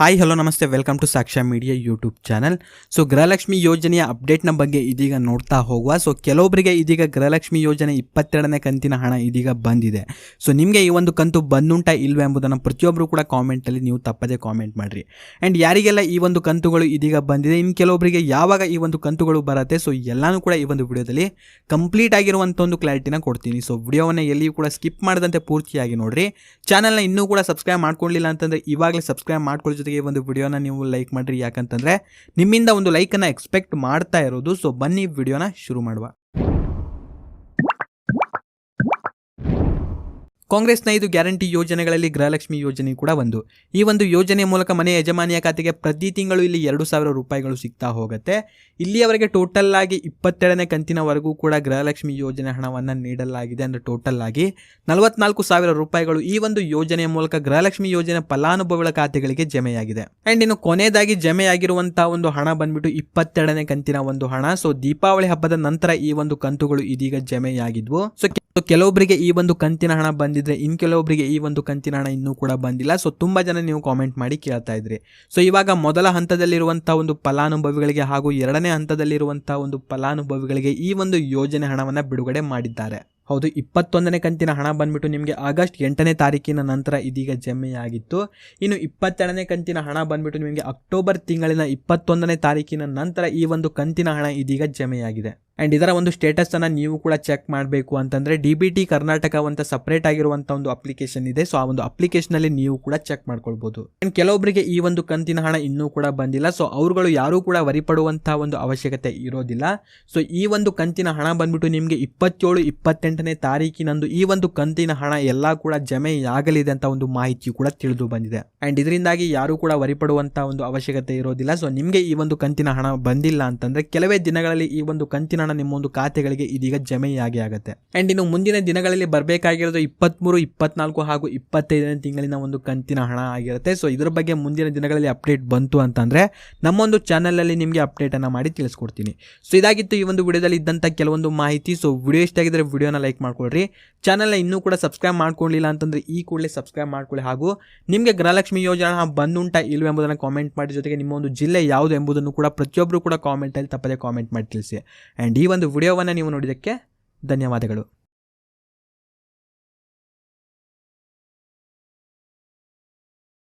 Hi hello ನಮಸ್ತೆ welcome to Sakshya media YouTube channel so Gruhalakshmi ಯೋಜನೆಯ ಅಪ್ಡೇಟ್ನ ಬಗ್ಗೆ ಇದೀಗ ನೋಡ್ತಾ ಹೋಗುವ. ಸೊ ಕೆಲವೊಬ್ಬರಿಗೆ ಇದೀಗ ಗೃಹಲಕ್ಷ್ಮಿ ಯೋಜನೆ ಇಪ್ಪತ್ತೆರಡನೇ ಕಂತಿನ ಹಣ ಇದೀಗ ಬಂದಿದೆ. ಸೊ ನಿಮಗೆ ಈ ಒಂದು ಕಂತು ಬಂದುಂಟ ಇಲ್ವೇ ಎಂಬುದನ್ನು ಪ್ರತಿಯೊಬ್ಬರು ಕೂಡ ಕಾಮೆಂಟಲ್ಲಿ ನೀವು ತಪ್ಪದೇ ಕಾಮೆಂಟ್ ಮಾಡಿರಿ. ಆ್ಯಂಡ್ ಯಾರಿಗೆಲ್ಲ ಈ ಒಂದು ಕಂತುಗಳು ಇದೀಗ ಬಂದಿದೆ ಇನ್ನು ಕೆಲವೊಬ್ಬರಿಗೆ ಯಾವಾಗ ಈ ಒಂದು ಕಂತುಗಳು ಬರುತ್ತೆ ಸೊ ಎಲ್ಲನೂ ಕೂಡ ಈ ಒಂದು ವಿಡಿಯೋದಲ್ಲಿ ಕಂಪ್ಲೀಟ್ ಆಗಿರುವಂಥ ಒಂದು ಕ್ಲಾರಿಟಿನ ಕೊಡ್ತೀನಿ. ಸೊ ವಿಡಿಯೋವನ್ನು ಎಲ್ಲಿಯೂ ಕೂಡ ಸ್ಕಿಪ್ ಮಾಡದಂತೆ ಪೂರ್ತಿಯಾಗಿ ನೋಡಿರಿ. ಚಾನಲ್ನ ಇನ್ನೂ ಕೂಡ ಸಬ್ಸ್ಕ್ರೈಬ್ ಮಾಡ್ಕೊಳ್ಳಿಲ್ಲ ಅಂತಂದರೆ ಇವಾಗಲೇ ಸಬ್ಸ್ಕ್ರೈಬ್ ಮಾಡ್ಕೊಳ್ಳೋ ಜೊತೆಗೆ ಒಂದು ವಿಡಿಯೋನ ನೀವು ಲೈಕ್ ಮಾಡಿರಿ. ಯಾಕಂತಂದರೆ ನಿಮ್ಮಿಂದ ಒಂದು ಲೈಕನ್ನು ಎಕ್ಸ್ಪೆಕ್ಟ್ ಮಾಡ್ತಾ ಇರೋದು. ಸೊ ಬನ್ನಿ ವಿಡಿಯೋನ ಶುರು ಮಾಡುವ. ಕಾಂಗ್ರೆಸ್ನ ಐದು ಗ್ಯಾರಂಟಿ ಯೋಜನೆಗಳಲ್ಲಿ ಗೃಹಲಕ್ಷ್ಮಿ ಯೋಜನೆ ಕೂಡ ಒಂದು. ಈ ಒಂದು ಯೋಜನೆ ಮೂಲಕ ಮನೆ ಯಜಮಾನಿಯ ಖಾತೆಗೆ ಪ್ರತಿ ತಿಂಗಳು ಇಲ್ಲಿ ಎರಡು ಸಾವಿರ ರೂಪಾಯಿಗಳು ಸಿಗ್ತಾ ಹೋಗುತ್ತೆ. ಇಲ್ಲಿಯವರೆಗೆ ಟೋಟಲ್ ಆಗಿ ಇಪ್ಪತ್ತೆರಡನೇ ಕಂತಿನವರೆಗೂ ಕೂಡ ಗೃಹಲಕ್ಷ್ಮಿ ಯೋಜನೆ ಹಣವನ್ನು ನೀಡಲಾಗಿದೆ ಅಂದರೆ ಟೋಟಲ್ ಆಗಿ ನಲವತ್ನಾಲ್ಕು ಸಾವಿರ ರೂಪಾಯಿಗಳು ಈ ಒಂದು ಯೋಜನೆಯ ಮೂಲಕ ಗೃಹಲಕ್ಷ್ಮಿ ಯೋಜನೆ ಫಲಾನುಭವಿಗಳ ಖಾತೆಗಳಿಗೆ ಜಮೆಯಾಗಿದೆ. ಆ್ಯಂಡ್ ಇನ್ನು ಕೊನೆಯದಾಗಿ ಜಮೆಯಾಗಿರುವಂತಹ ಒಂದು ಹಣ ಬಂದ್ಬಿಟ್ಟು ಇಪ್ಪತ್ತೆರಡನೇ ಕಂತಿನ ಒಂದು ಹಣ. ಸೊ ದೀಪಾವಳಿ ಹಬ್ಬದ ನಂತರ ಈ ಒಂದು ಕಂತುಗಳು ಇದೀಗ ಜಮೆಯಾಗಿದ್ವು. ಸೊ ಸೊ ಕೆಲವೊಬ್ಬರಿಗೆ ಈ ಒಂದು ಕಂತಿನ ಹಣ ಬಂದಿದ್ರೆ ಇನ್ನು ಕೆಲವೊಬ್ಬರಿಗೆ ಈ ಒಂದು ಕಂತಿನ ಹಣ ಇನ್ನೂ ಕೂಡ ಬಂದಿಲ್ಲ. ಸೊ ತುಂಬ ಜನ ನೀವು ಕಾಮೆಂಟ್ ಮಾಡಿ ಕೇಳ್ತಾ ಇದ್ರಿ. ಸೊ ಇವಾಗ ಮೊದಲ ಹಂತದಲ್ಲಿರುವಂಥ ಒಂದು ಫಲಾನುಭವಿಗಳಿಗೆ ಹಾಗೂ ಎರಡನೇ ಹಂತದಲ್ಲಿರುವಂಥ ಒಂದು ಫಲಾನುಭವಿಗಳಿಗೆ ಈ ಒಂದು ಯೋಜನೆ ಹಣವನ್ನು ಬಿಡುಗಡೆ ಮಾಡಿದ್ದಾರೆ. ಹೌದು, ಇಪ್ಪತ್ತೊಂದನೇ ಕಂತಿನ ಹಣ ಬಂದ್ಬಿಟ್ಟು ನಿಮಗೆ ಆಗಸ್ಟ್ ಎಂಟನೇ ತಾರೀಕಿನ ನಂತರ ಇದೀಗ ಜಮೆಯಾಗಿತ್ತು. ಇನ್ನು ಇಪ್ಪತ್ತೆರಡನೇ ಕಂತಿನ ಹಣ ಬಂದ್ಬಿಟ್ಟು ನಿಮಗೆ ಅಕ್ಟೋಬರ್ ತಿಂಗಳಿನ ಇಪ್ಪತ್ತೊಂದನೇ ತಾರೀಕಿನ ನಂತರ ಈ ಒಂದು ಕಂತಿನ ಹಣ ಇದೀಗ ಜಮೆಯಾಗಿದೆ. ಆ್ಯಂಡ್ ಇದರ ಒಂದು ಸ್ಟೇಟಸನ್ನು ನೀವು ಕೂಡ ಚೆಕ್ ಮಾಡಬೇಕು ಅಂತಂದರೆ ಡಿ ಬಿ ಟಿ ಕರ್ನಾಟಕ ಅಂತ ಸಪ್ರೇಟ್ ಆಗಿರುವಂಥ ಒಂದು ಅಪ್ಲಿಕೇಶನ್ ಇದೆ. ಸೊ ಆ ಒಂದು ಅಪ್ಲಿಕೇಶನಲ್ಲಿ ನೀವು ಕೂಡ ಚೆಕ್ ಮಾಡ್ಕೊಳ್ಬೋದು. ಆ್ಯಂಡ್ ಕೆಲವೊಬ್ಬರಿಗೆ ಈ ಒಂದು ಕಂತಿನ ಹಣ ಇನ್ನೂ ಕೂಡ ಬಂದಿಲ್ಲ. ಸೊ ಅವರುಗಳು ಯಾರೂ ಕೂಡ ವರಿಪಡುವಂಥ ಒಂದು ಅವಶ್ಯಕತೆ ಇರೋದಿಲ್ಲ. ಸೊ ಈ ಒಂದು ಕಂತಿನ ಹಣ ಬಂದ್ಬಿಟ್ಟು ನಿಮಗೆ ಇಪ್ಪತ್ತೇಳು, ಇಪ್ಪತ್ತೆಂಟನೇ ತಾರೀಕಿನಂದು ಈ ಒಂದು ಕಂತಿನ ಹಣ ಎಲ್ಲ ಕೂಡ ಜಮೆಯಾಗಲಿದೆ ಅಂತ ಒಂದು ಮಾಹಿತಿಯು ಕೂಡ ತಿಳಿದು ಬಂದಿದೆ. ಆ್ಯಂಡ್ ಇದರಿಂದಾಗಿ ಯಾರೂ ಕೂಡ ವರಿಪಡುವಂಥ ಒಂದು ಅವಶ್ಯಕತೆ ಇರೋದಿಲ್ಲ. ಸೊ ನಿಮಗೆ ಈ ಒಂದು ಕಂತಿನ ಹಣ ಬಂದಿಲ್ಲ ಅಂತಂದರೆ ಕೆಲವೇ ದಿನಗಳಲ್ಲಿ ಈ ಒಂದು ಕಂತಿನ ಹಣ ನಿಮ್ಮ ಒಂದು ಖಾತೆಗಳಿಗೆ ಇದೀಗ ಜಮೆಯಾಗಿ ಆಗುತ್ತೆ. ಆ್ಯಂಡ್ ಇನ್ನು ಮುಂದಿನ ದಿನಗಳಲ್ಲಿ ಬರಬೇಕಾಗಿರೋದು ಇಪ್ಪತ್ತ್ಮೂರು ಇಪ್ಪತ್ನಾಲ್ಕು ಹಾಗೂ ಇಪ್ಪತ್ತೈದನೇ ತಿಂಗಳಿನ ಒಂದು ಕಂತಿನ ಹಣ ಆಗಿರುತ್ತೆ. ಸೊ ಇದ್ರ ಬಗ್ಗೆ ಮುಂದಿನ ದಿನಗಳಲ್ಲಿ ಅಪ್ಡೇಟ್ ಬಂತು ಅಂತಂದರೆ ನಮ್ಮೊಂದು ಚಾನಲಲ್ಲಿ ನಿಮಗೆ ಅಪ್ಡೇಟನ್ನು ಮಾಡಿ ತಿಳಿಸ್ಕೊಡ್ತೀನಿ. ಸೊ ಇದಾಗಿತ್ತು ಈ ಒಂದು ವಿಡಿಯೋದಲ್ಲಿ ಇದ್ದಂಥ ಕೆಲವೊಂದು ಮಾಹಿತಿ. ಸೊ ವಿಡಿಯೋ ಇಷ್ಟ ಆಗಿದ್ರೆ ವಿಡಿಯೋನ ಲೈಕ್ ಮಾಡ್ಕೊಳ್ರಿ. ಚಾನಲ್ನ ಇನ್ನೂ ಕೂಡ ಸಬ್ಸ್ಕ್ರೈಬ್ ಮಾಡ್ಕೊಳ್ಳಿಲ್ಲ ಅಂತಂದರೆ ಈ ಕೂಡಲೇ ಸಬ್ಸ್ಕ್ರೈಬ್ ಮಾಡ್ಕೊಳ್ಳಿ ಹಾಗೂ ನಿಮಗೆ ಗೃಹಲಕ್ಷ್ಮಿ ಯೋಜನೆ ಬಂದುಂಟಾ ಇಲ್ವ ಎಂಬುದನ್ನು ಕಾಮೆಂಟ್ ಮಾಡಿ ಜೊತೆಗೆ ನಿಮ್ಮ ಒಂದು ಜಿಲ್ಲೆ ಯಾವುದು ಎಂಬುದನ್ನು ಕೂಡ ಪ್ರತಿಯೊಬ್ಬರು ಕೂಡ ಕಾಮೆಂಟಲ್ಲಿ ತಪ್ಪದೆ ಕಾಮೆಂಟ್ ಮಾಡಿ ತಿಳಿಸಿ. ಆ್ಯಂಡ್ ಈ ಒಂದು ವಿಡಿಯೋವನ್ನು ನೀವು ನೋಡಿದ್ದಕ್ಕೆ ಧನ್ಯವಾದಗಳು.